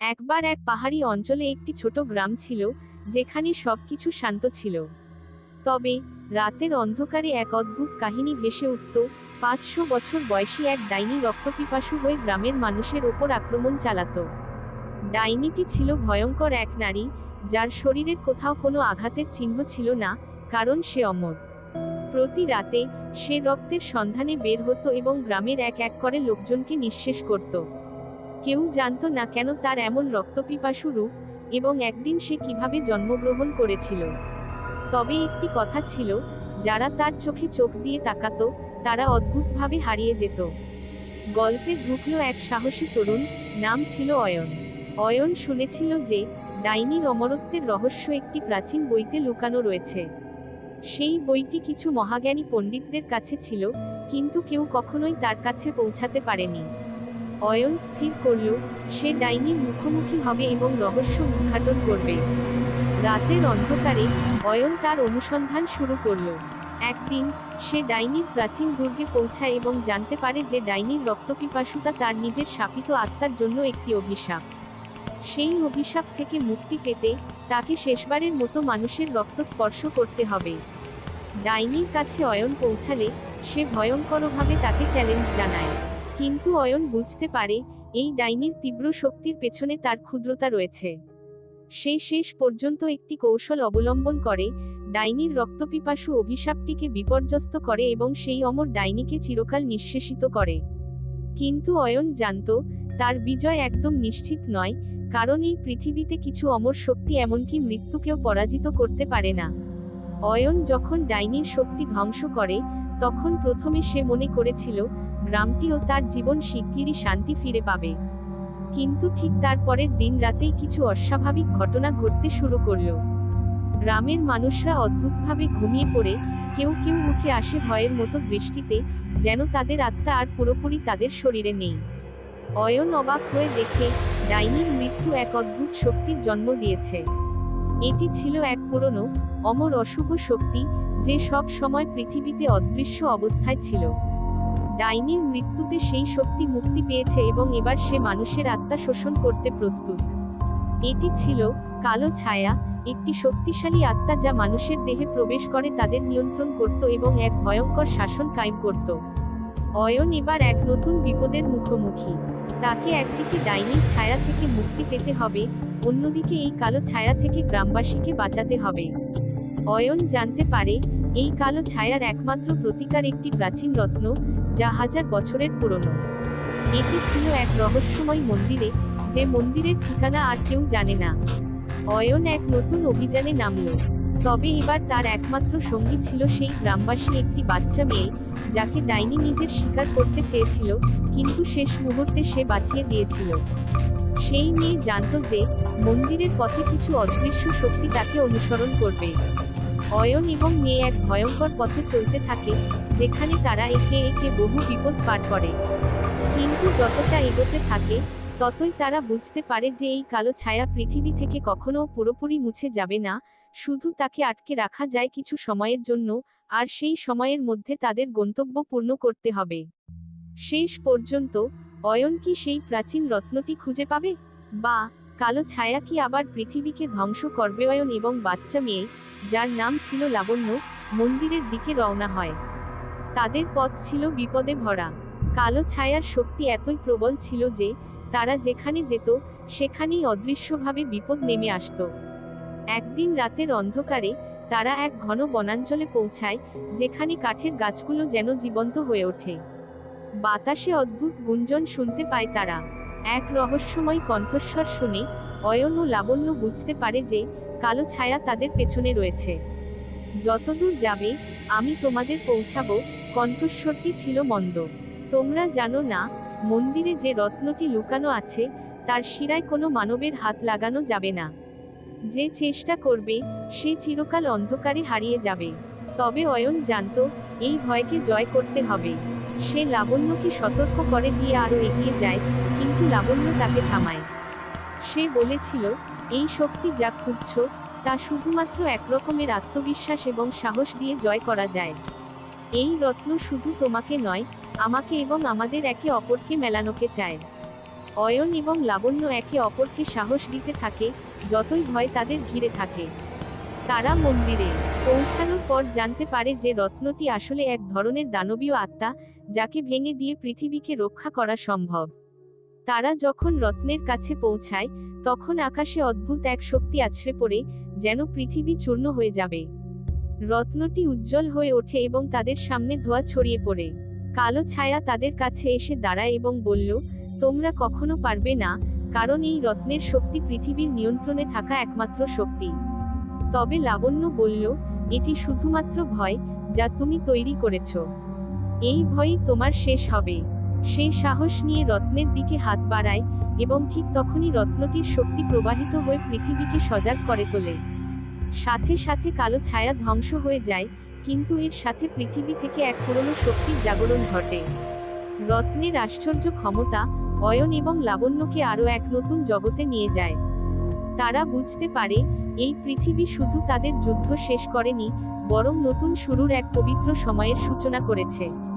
একবার এক পাহাড়ি অঞ্চলে একটি ছোট গ্রাম ছিল, যেখানে সবকিছু শান্ত ছিল। তবে, রাতের অন্ধকারে এক অদ্ভুত কাহিনী ভেসে উঠত, পাঁচশো বছর বয়সী এক ডাইনি রক্তপিপাসু হয়ে গ্রামের মানুষের ওপর আক্রমণ চালাতো। ডাইনিটি ছিল ভয়ঙ্কর এক নারী, যার শরীরের কোথাও কোনো আঘাতের চিহ্ন ছিল না, কারণ সে অমর। প্রতি রাতে, সে রক্তের সন্ধানে বের হতো এবং গ্রামের এক এক করে লোকজনকে নিঃশেষ করত। কেউ জানত না কেন তার এমন রক্তপিপাসু রূপ এবং একদিন সে কীভাবে জন্মগ্রহণ করেছিল। তবে একটি কথা ছিল, যারা তার চোখে চোখ দিয়ে তাকাত, তারা অদ্ভুতভাবে হারিয়ে যেত। গল্পে ঢুকলো এক সাহসী তরুণ, নাম ছিল অয়ন। অয়ন শুনেছিল যে, ডাইনির অমরত্বের রহস্য একটি প্রাচীন বইতে লুকানো রয়েছে। সেই বইটি কিছু মহাজ্ঞানী পণ্ডিতদের কাছে ছিল, কিন্তু কেউ কখনোই তার কাছে পৌঁছাতে পারেনি। অয়ন স্থির করল সে ডাইনির মুখোমুখি হবে এবং রহস্য উদ্ঘাটন করবে। রাতের অন্ধকারে অয়ন তার অনুসন্ধান শুরু করল। একদিন সে ডাইনির প্রাচীন দুর্গে পৌঁছায় এবং জানতে পারে যে ডাইনির রক্তপিপাসুতা তার নিজের শাপিত আত্মার জন্য একটি অভিশাপ। সেই অভিশাপ থেকে মুক্তি পেতে তাকে শেষবারের মতো মানুষের রক্ত স্পর্শ করতে হবে। ডাইনির কাছে অয়ন পৌঁছালে সে ভয়ঙ্করভাবে তাকে চ্যালেঞ্জ জানায়। কিন্তু অয়ন বুঝতে পারে, এই ডাইনির তীব্র শক্তির পেছনে তার ক্ষুদ্রতা রয়েছে। সে শেষ পর্যন্ত একটি কৌশল অবলম্বন করে, ডাইনির রক্তপিপাসু অভিশাপটিকে বিপর্যস্ত করে এবং সেই অমর ডাইনিকে চিরকাল নিঃশেষিত করে। কিন্তু অয়ন জানত, তার বিজয় একদম নিশ্চিত নয়, কারণ এই পৃথিবীতে কিছু অমর শক্তি এমনকি মৃত্যুকেও পরাজিত করতে পারে না। অয়ন যখন ডাইনির শক্তি ধ্বংস করে, তখন প্রথমে সে মনে করেছিল গ্রামটিও তার জীবন শিগগিরই শান্তি ফিরে পাবে। কিন্তু ঠিক তারপরের দিন রাতেই কিছু অস্বাভাবিক ঘটনা ঘটতে শুরু করল। গ্রামের মানুষরা অদ্ভুতভাবে ঘুমিয়ে পড়ে, কেউ কেউ উঠে আসে ভয়ের মতো দৃষ্টিতে, যেন তাদের আত্মা আর পুরোপুরি তাদের শরীরে নেই। অয়ন অবাক হয়ে দেখে, ডাইনির মৃত্যু এক অদ্ভুত শক্তির জন্ম দিয়েছে। এটি ছিল এক পুরনো, অমর অশুভ শক্তি, যে সব সময় পৃথিবীতে অদৃশ্য অবস্থায় ছিল। ডাইনির মৃত্যুতে সেই শক্তি মুক্তি পেয়েছে এবং এবার সে মানুষের আত্মা শোষণ করতে প্রস্তুত। এটি ছিল কালো ছায়া, একটি শক্তিশালী আত্মা যা মানুষের দেহে প্রবেশ করে তাদের নিয়ন্ত্রণ করত এবং এক ভয়ঙ্কর শাসন কায়েম করত। অয়ন এবার এক নতুন বিপদের মুখোমুখি। তাকে একদিকে ডাইনির ছায়া থেকে মুক্তি পেতে হবে, অন্যদিকে এই কালো ছায়া থেকে গ্রামবাসীকে বাঁচাতে হবে। অয়ন জানতে পারে এই কালো ছায়ার একমাত্র প্রতিকার একটি প্রাচীন রত্ন, যা হাজার বছরের পুরনো। এটি ছিল এক রহস্যময় মন্দিরে, যে মন্দিরের ঠিকানা আর কেউ জানে না। অয়ন এক নতুন অভিযানে নামল। তবে এবার তার একমাত্র সঙ্গী ছিল সেই গ্রামবাসী একটি বাচ্চা মেয়ে, যাকে ডাইনি নিজের শিকার করতে চেয়েছিল, কিন্তু শেষ মুহূর্তে সে বাঁচিয়ে দিয়েছিল। সেই মেয়ে জানত যে, মন্দিরের পথে কিছু অদৃশ্য শক্তি তাকে অনুসরণ করবে। অয়ন এবং মেয়ে এক ভয়ঙ্কর পথে চলতে থাকে, যেখানে তারা একে একে বহু বিপদ পার করে। কিন্তু যতটা এগোতে থাকে, ততই তারা বুঝতে পারে যে এই কালো ছায়া পৃথিবী থেকে কখনো পুরোপুরি মুছে যাবে না, শুধু তাকে আটকে রাখা যায় কিছু সময়ের জন্য, আর সেই সময়ের মধ্যে তাদের গন্তব্য পূর্ণ করতে হবে। শেষ পর্যন্ত, অয়ন কি সেই প্রাচীন রত্নটি খুঁজে পাবে? বা কালো ছায়া কি আবার পৃথিবীকে ধ্বংস করবে অয়ন এবং বাচ্চা মেয়ে, যার নাম ছিল লাবণ্য, মন্দিরের দিকে রওনা হয়। তাদের পথ ছিল বিপদে ভরা। কালো ছায়ার শক্তি এতই প্রবল ছিল যে, তারা যেখানে যেত, সেখানেই অদৃশ্যভাবে বিপদ নেমে আসত। একদিন রাতের অন্ধকারে, তারা এক ঘন বনাঞ্চলে পৌঁছায়, যেখানে কাঠের গাছগুলো যেন জীবন্ত হয়ে ওঠে। বাতাসে অদ্ভুত গুঞ্জন শুনতে পায় তারা। এক রহস্যময় কণ্ঠস্বর শুনে অয়ন ও লাবণ্য বুঝতে পারে যে কালো ছায়া তাদের পেছনে রয়েছে। যতদূর যাবে, আমি তোমাদের পৌঁছাবো কণ্ঠস্বরটি ছিল মন্দ। তোমরা জানো না, মন্দিরে যে রত্নটি লুকানো আছে, তার শিরায় কোনো মানবের হাত লাগানো যাবে না। যে চেষ্টা করবে, সে চিরকাল অন্ধকারে হারিয়ে যাবে। তবে অয়ন জানত, এই ভয়কে জয় করতে হবে। সে লাবণ্যকে সতর্ক করে দিয়ে আরও এগিয়ে যায় কিন্তু লাবণ্য তাকে থামায়। সে বলেছিল, এই শক্তি যা খুঁজছ, তা শুধুমাত্র একরকমের আত্মবিশ্বাস এবং সাহস দিয়ে জয় করা যায়। এই রত্ন শুধু তোমাকে নয়, আমাকে এবং আমাদের একে অপরকে মেলানোকে চায়। অয়ন এবং লাবণ্য একে অপরকে সাহস দিতে থাকে, যতই ভয় তাদের ঘিরে থাকে। তারা মন্দিরে পৌঁছানোর পর জানতে পারে যে রত্নটি আসলে এক ধরনের দানবীয় আত্মা, যাকে ভেঙে দিয়ে পৃথিবীকে রক্ষা করা সম্ভব। তারা যখন রত্নের কাছে পৌঁছায়, তখন আকাশে অদ্ভুত এক শক্তি আছড়ে পড়ে, যেন পৃথিবী চূর্ণ হয়ে যাবে। রত্নটি উজ্জ্বল হয়ে ওঠে এবং তাদের সামনে ধোয়া ছড়িয়ে পড়ে। কালো ছায়া তাদের কাছে এসে দাঁড়ায় এবং বলল, তোমরা কখনো পারবে না, কারণ এই রত্নের শক্তি পৃথিবীর নিয়ন্ত্রণে থাকা একমাত্র শক্তি। তবে লাবণ্য বলল, এটি শুধুমাত্র ভয়, যা তুমি তৈরি করেছ। এই ভয়ই তোমার শেষ হবে। সে সাহস নিয়ে রত্নের দিকে হাত বাড়ায় এবং ঠিক তখনই রত্নটির শক্তি প্রবাহিত হয়ে পৃথিবীকে সজাগ করে তোলে। সাথে সাথে কালো ছায়া ধ্বংস হয়ে যায়, কিন্তু এর সাথে পৃথিবী থেকে এক পুরনো শক্তির জাগরণ ঘটে। রত্নের আশ্চর্য ক্ষমতা, অয়ন এবং লাবণ্যকে আরও এক নতুন জগতে নিয়ে যায়। তারা বুঝতে পারে, এই পৃথিবী শুধু তাদের যুদ্ধ শেষ করেনি, বরং নতুন শুরুর এক পবিত্র সময়ের সূচনা করেছে।